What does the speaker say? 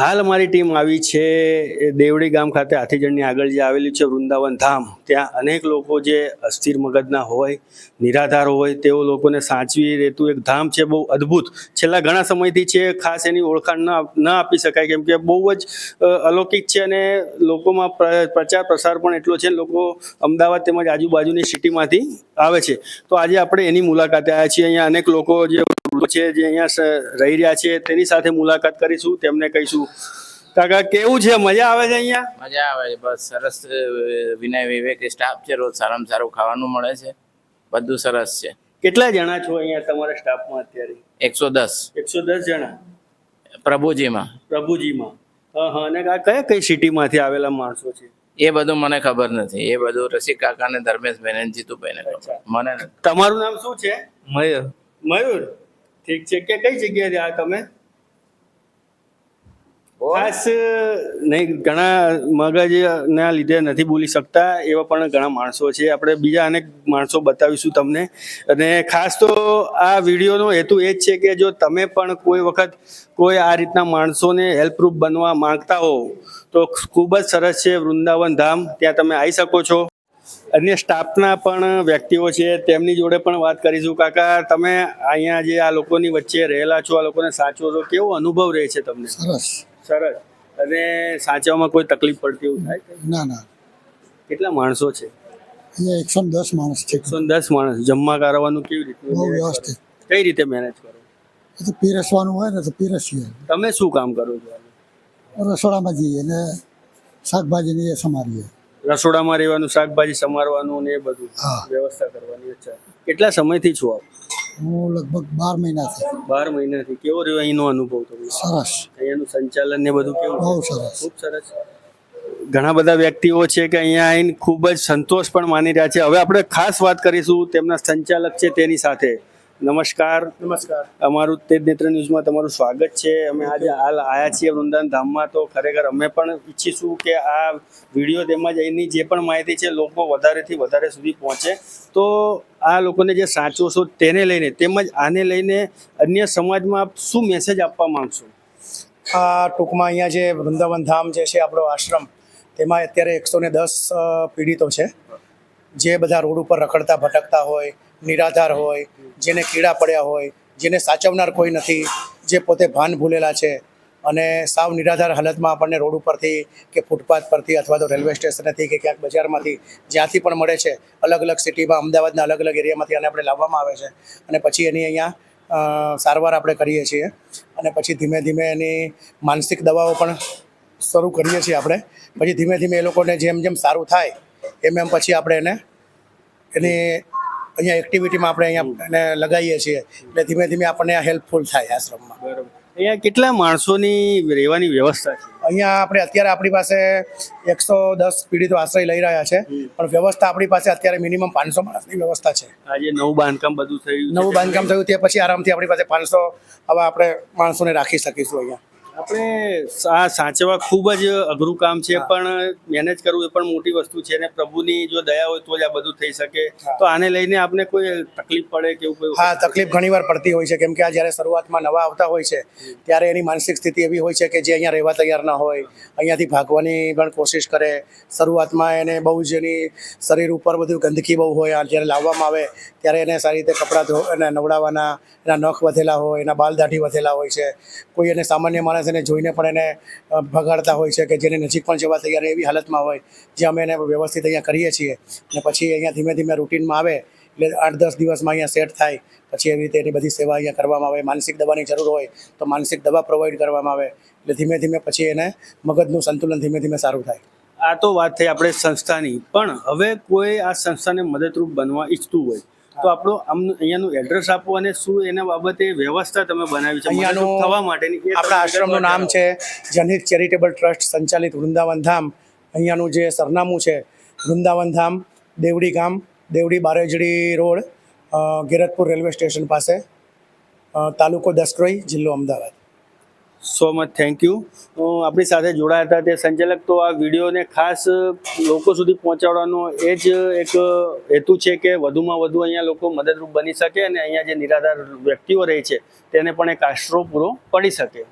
હાલ અમારી ટીમ આવી છે દેવડી ગામ ખાતે હાથીજણની આગળ જે આવેલી છે વૃંદાવન ધામ, ત્યાં અનેક લોકો જે અસ્થિર મગજના હોય, નિરાધાર હોય, તેઓ લોકોને સાચવી રહેતું એક ધામ છે, બહુ અદ્ભુત. છેલ્લા ઘણા સમયથી છે, ખાસ એની ઓળખાણ ન આપી શકાય, કેમ કે બહુ જ અલૌકિક છે અને લોકોમાં પ્ર- પ્રચાર પ્રસાર પણ એટલો છે, લોકો અમદાવાદ તેમજ આજુબાજુની સિટીમાંથી આવે છે. તો આજે આપણે એની મુલાકાતે આવ્યા છીએ. અહીંયા અનેક લોકો જે છે જે અહીંયા રહી રહ્યા છે તેની સાથે મુલાકાત કરીશું તેમને કહીશું. કાકા કેવું છે? મજા આવે છે અહીંયા? મજા આવે છે બસ સરસ વિનય વિવેક સ્ટાફ છે રોજ સારામાં સારું ખાવાનું મળે છે. બધું સરસ છે. કેટલા જણા છો અહીંયા તમારા સ્ટાફમાં અત્યારે? એકસો દસ. એકસો દસ જણા? પ્રભુજીમાં. પ્રભુજીમાં. હા હા અને કયા કઈ સિટીમાંથી આવેલા માણસો છે? એ બધું મને ખબર નથી. એ બધું રસિક કાકા ને ધર્મેશ બેન જીતુભાઈ ને મને તમારું નામ શું છે? મયુર. મયુર? ઠીક છે કે કઈ જગ્યાએ આ તમે? ખાસ નહીં ઘણા મગજના લીધે નથી બોલી શકતા એવા પણ ઘણા માણસો છે. આપણે બીજા અનેક માણસો બતાવીશું તમને. અને ખાસ તો આ વિડીયોનો હેતુ એ જ છે કે જો તમે પણ કોઈ વખત કોઈ આ રીતના માણસોને હેલ્પરૂપ બનવા માંગતા હો તો ખૂબ જ સરસ છે વૃંદાવન ધામ. ત્યાં તમે આવી શકો છો. અન્ય સ્ટાફના પણ વ્યક્તિઓ છે તેમની જોડે પણ વાત કરીશું. કાકા તમે અહીંયા જે આ લોકોની વચ્ચે રહેલા છો આ લોકોને સાચવો છો કેવો અનુભવ રહે છે તમને? સરસ. સરસ. અને સાચવામાં કોઈ તકલીફ પડતી એવું થાય? ના ના. કેટલા માણસો છે? અહીંયા એકસો દસ માણસ છે. એકસો દસ માણસ. જમવા કરવાનું કેવી રીતે બહુ વ્યવસ્થિત. કઈ રીતે મેનેજ કરો? તો પીરસવાનું હોય ને તો પીરસીએ. તમે શું કામ કરો છો? રસોડામાં જઈએ ને શાકભાજીને એ સમારીએ. રસોડામાં રહેવાનું શાકભાજી સમારવાનું ને એ બધું વ્યવસ્થા કરવાની અચ્છા. કેટલા સમયથી છો આપ? હું લગભગ બાર મહિનાથી. બાર મહિનાથી. કેવો રહ્યો અહીંનો અનુભવ તમને? સરસ. અહીંયાનું સંચાલન ને બધું કેવું? બહુ સરસ. ખૂબ સરસ. ઘણા બધા વ્યક્તિઓ છે કે અહીંયા આવીને ખૂબ જ સંતોષ પણ માની રહ્યા છે. હવે આપણે ખાસ વાત કરીશું તેમના સંચાલક છે તેની સાથે. નમસ્કાર. નમસ્કાર. અમારું તેજ નેત્ર ન્યૂઝમાં તમારું સ્વાગત છે. અમે આજે હાલ આયા છીએ વૃંદાવન ધામમાં તો ખરેખર અમે પણ ઈચ્છીશું કે આ વીડિયો તેમજ એની જે પણ માહિતી છે લોકો વધારેથી વધારે સુધી પહોંચે. તો આ લોકોને જે સાચો છો તેને લઈને તેમજ આને લઈને અન્ય સમાજમાં શું મેસેજ આપવા માંગશો? આ ટૂંકમાં અહીંયા જે વૃંદાવન ધામ જે છે આપણો આશ્રમ તેમાં અત્યારે એકસો ને દસ પીડિતો છે. જે બધા રોડ ઉપર રખડતા ભટકતા હોય નિરાધાર હોય, જેને કીડા પડ્યા હોય, જેને સાચવનાર કોઈ નથી, જે પોતે ભાન ભૂલેલા છે. અને સાવ નિરાધાર હાલતમાં આપણને રોડ ઉપરથી કે ફૂટપાથ પરથી અથવા તો રેલવે સ્ટેશનેથી કે ક્યાંક બજારમાંથી જ્યાંથી પણ મળે છે, અલગ અલગ સિટીમાં, અમદાવાદના અલગ અલગ એરિયામાંથી આને આપણે લાવવામાં આવે છે. અને પછી એની અહીંયા સારવાર આપણે કરીએ છીએ. અને પછી ધીમે ધીમે એની માનસિક દવાઓ પણ શરૂ કરીએ છીએ આપણે. પછી ધીમે ધીમે એ લોકોને જેમ જેમ સારું થાય, એમ એમ પછી આપણે એને એની અહીંયા એક્ટિવિટીમાં આપણે અહીંયા એને લગાવીએ છીએ એટલે ધીમે ધીમે આપણને હેલ્પફુલ થાય આશ્રમમાં. બરાબર. અહીંયા કેટલા માણસોની રહેવાની વ્યવસ્થા છે? અહીંયા આપણે અત્યારે આપણી પાસે એકસો દસ પીડિતો આશ્રય લઈ રહ્યા છે પણ વ્યવસ્થા આપણી પાસે અત્યારે મિનિમમ પાંચસો માણસની વ્યવસ્થા છે. આજે નવું બાંધકામ બધું થયું નવું બાંધકામ થયું તે પછી આરામથી આપણી પાસે પાંચસો હવે આપણે માણસોને રાખી શકીશું અહીંયા. આપણે આ સાચવા ખૂબ જ અઘરું કામ છે પણ મેનેજ કરવું એ પણ મોટી વસ્તુ છે અને પ્રભુની જો દયા હોય તો જ આ બધું થઈ શકે. તો આને લઈને આપણે કોઈ તકલીફ પડે કે એવું કોઈ હા તકલીફ ઘણીવાર પડતી હોય છે કેમ કે આ જ્યારે શરૂઆતમાં નવા આવતા હોય છે ત્યારે એની માનસિક સ્થિતિ એવી હોય છે કે જે અહીંયા રહેવા તૈયાર ના હોય અહીંયાથી ભાગવાની પણ કોશિશ કરે. શરૂઆતમાં એને બહુ જ એની શરીર ઉપર બધું ગંદકી બહુ હોય જ્યારે લાવવામાં આવે ત્યારે એને સારી રીતે કપડાં ધો એને નવડાવવાના એના નખ વધેલા હોય એના બાલ દાઢી વધેલા હોય છે. કોઈ એને સામાન્ય માણસ એને જોઈને પણ એને ભગાડતા હોય છે કે જેને નજીક પણ જવા તૈયાર એવી હાલતમાં હોય, જે અમે એને વ્યવસ્થિત અહીંયા કરીએ છીએ. અને પછી અહીંયા ધીમે ધીમે રૂટીનમાં આવે, એટલે આઠ દસ દિવસમાં અહીંયા સેટ થાય. પછી એવી રીતે એની બધી સેવા અહીંયા કરવામાં આવે. માનસિક દવાની જરૂર હોય તો માનસિક દવા પ્રોવાઈડ કરવામાં આવે. એટલે ધીમે ધીમે પછી એને મગજનું સંતુલન ધીમે ધીમે સારું થાય. આ તો વાત થઈ આપણે સંસ્થાની. પણ હવે કોઈ આ સંસ્થાને મદદરૂપ બનવા ઈચ્છતું હોય તો આપણું આમ અહીંયાનું એડ્રેસ આપો અને શું એના બાબતે વ્યવસ્થા તમે બનાવી છે અહીંયાનું થવા માટેની આપણા આશ્રમનું નામ છે જનહિત ચેરિટેબલ ટ્રસ્ટ સંચાલિત વૃંદાવન ધામ. અહીંયાનું જે સરનામું છે વૃંદાવન ધામ દેવડી ગામ Devdi Barejadi road Gertapur railway station પાસે તાલુકો દસક્રોઈ જિલ્લો Ahmedabad. So much thank you આપણી સાથે જોડાયા હતા તે સંચાલક. તો આ વિડીયોને ખાસ લોકો સુધી પહોંચાડવાનો એ જ એક હેતુ છે કે વધુમાં વધુ અહીંયા લોકો મદદરૂપ બની શકે અને અહીંયા જે નિરાધાર વ્યક્તિઓ રહે છે, તેને પણ એક આશરો પૂરો પડી શકે.